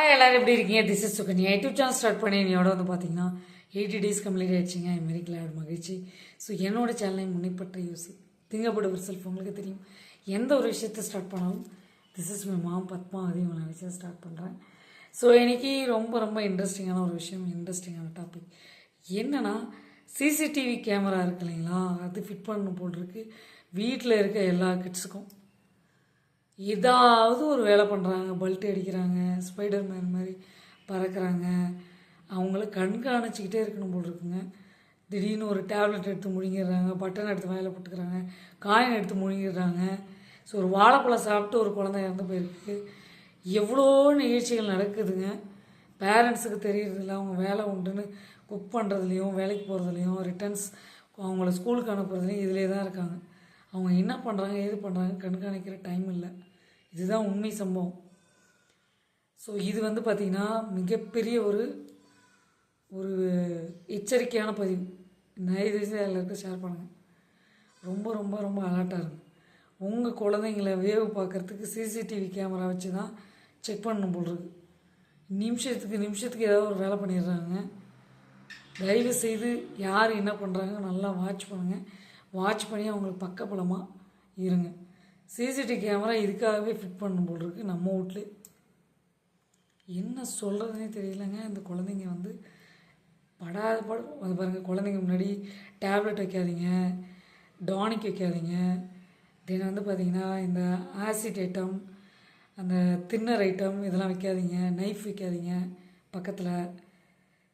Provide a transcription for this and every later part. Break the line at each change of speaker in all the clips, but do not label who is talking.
Hi எல்லாரும் எப்படி இருக்கீங்க? This is Sukanya YouTube channel start பண்ணி என்னோட வந்து பார்த்தீங்கன்னா எயிட்டி டேஸ் கம்ப்ளீட் ஆகிடுச்சிங்க ஐ வெரி கிளாட் மகிழ்ச்சி. ஸோ என்னோட சேனலை முன்னிப்பற்ற யூஸ் திங்கப்பட ஒரு செல்ஃப் உங்களுக்கு தெரியும். எந்த ஒரு விஷயத்தை ஸ்டார்ட் பண்ணாலும் this is my mom Padma அதையும் நான் விஷயம் ஸ்டார்ட் பண்ணுறேன் ஸோ இன்றைக்கி ரொம்ப ரொம்ப இன்ட்ரெஸ்டிங்கான ஒரு விஷயம் இன்ட்ரெஸ்டிங்கான டாபிக் என்னன்னா சிசிடிவி கேமரா இருக்கு இல்லைங்களா? அது ஃபிட் பண்ணணும் போல் இருக்குது வீட்டில் இருக்க எல்லா கிட்ஸுக்கும் ஏதாவது ஒரு வேலை பண்ணுறாங்க பல்ட் அடிக்கிறாங்க ஸ்பைடர் மேன் மாதிரி பறக்கிறாங்க. அவங்கள கண்காணிச்சிக்கிட்டே இருக்கணும் போல் இருக்குங்க. திடீர்னு ஒரு டேப்லெட் எடுத்து முழுங்கிடுறாங்க பட்டன் எடுத்து வாயில் போட்டுக்கிறாங்க காயின் எடுத்து முழுங்கிடுறாங்க. ஸோ ஒரு வாழைப்பழம் சாப்பிட்டு ஒரு குழந்தை இறந்து போயிருக்கு. எவ்வளோ நிகழ்ச்சிகள் நடக்குதுங்க. பேரண்ட்ஸுக்கு தெரியறதில்ல அவங்க வேலை உண்டுன்னு குக் பண்ணுறதுலையும் வேலைக்கு போகிறதுலையும் ரிட்டர்ன்ஸ் அவங்கள ஸ்கூலுக்கு அனுப்புறதுலையும் இதிலே தான் இருக்காங்க. அவங்க என்ன பண்ணுறாங்க ஏது பண்ணுறாங்க கண்காணிக்கிற டைம் இல்லை. இதுதான் உண்மை சம்பவம். ஸோ இது வந்து பார்த்திங்கன்னா மிகப்பெரிய ஒரு ஒரு எச்சரிக்கையான பதிவு. நிறைய விஷயம் எல்லாருக்கும் ஷேர் பண்ணுங்கள் ரொம்ப ரொம்ப ரொம்ப அலர்ட்டாக இருங்க உங்கள் குழந்தைங்கள வேவு பார்க்குறதுக்கு சிசிடிவி கேமரா வச்சு தான் செக் பண்ணணும் போல் இருக்கு. நிமிஷத்துக்கு நிமிஷத்துக்கு ஏதாவது ஒரு வேலை பண்ணிடுறாங்க. தயவு செய்து யார் என்ன பண்ணுறாங்க நல்லா வாட்ச் பண்ணுங்கள் வாட்ச் பண்ணி அவங்களுக்கு பக்கபலமாக இருங்க. சிசிடிவி கேமரா இதுக்காகவே ஃபிட் பண்ணும் போல் நம்ம வீட்லே என்ன சொல்கிறதுனே தெரியலங்க. இந்த குழந்தைங்க வந்து படாத பட. வந்து பாருங்கள் குழந்தைங்க முன்னாடி டேப்லெட் வைக்காதீங்க. டானிக் வைக்காதீங்க. தென் வந்து பார்த்திங்கன்னா இந்த ஆசிட் ஐட்டம் அந்த தின்னர் ஐட்டம் இதெல்லாம் வைக்காதீங்க. நைஃப் வைக்காதீங்க பக்கத்தில்.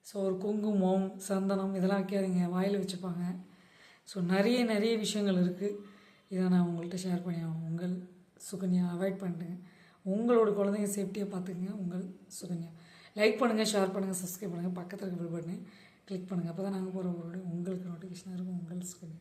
ஸோ ஒரு குங்குமம் சந்தனம் இதெல்லாம் வைக்காதீங்க. வாயில் வச்சுப்பாங்க. ஸோ நிறைய நிறைய விஷயங்கள் இருக்குது இதை நான் உங்கள்கிட்ட ஷேர் பண்ணி ஆகணும் உங்கள் சுகன்யா அவாய்ட் பண்ணுங்க உங்களோட குழந்தைங்க சேஃப்டியாக பார்த்துக்குங்க உங்கள் சுகன்யா. லைக் பண்ணுங்கள் ஷேர் பண்ணுங்கள் சப்ஸ்கிரைப் பண்ணுங்கள் பக்கத்தில் இருக்க பில் பட்டனை கிளிக் பண்ணுங்கள் அப்போ தான் நாங்கள் போகிற ஒரு உங்களுக்கு நோட்டிஃபிகேஷனாக இருக்கும் உங்கள் சுகன்யா.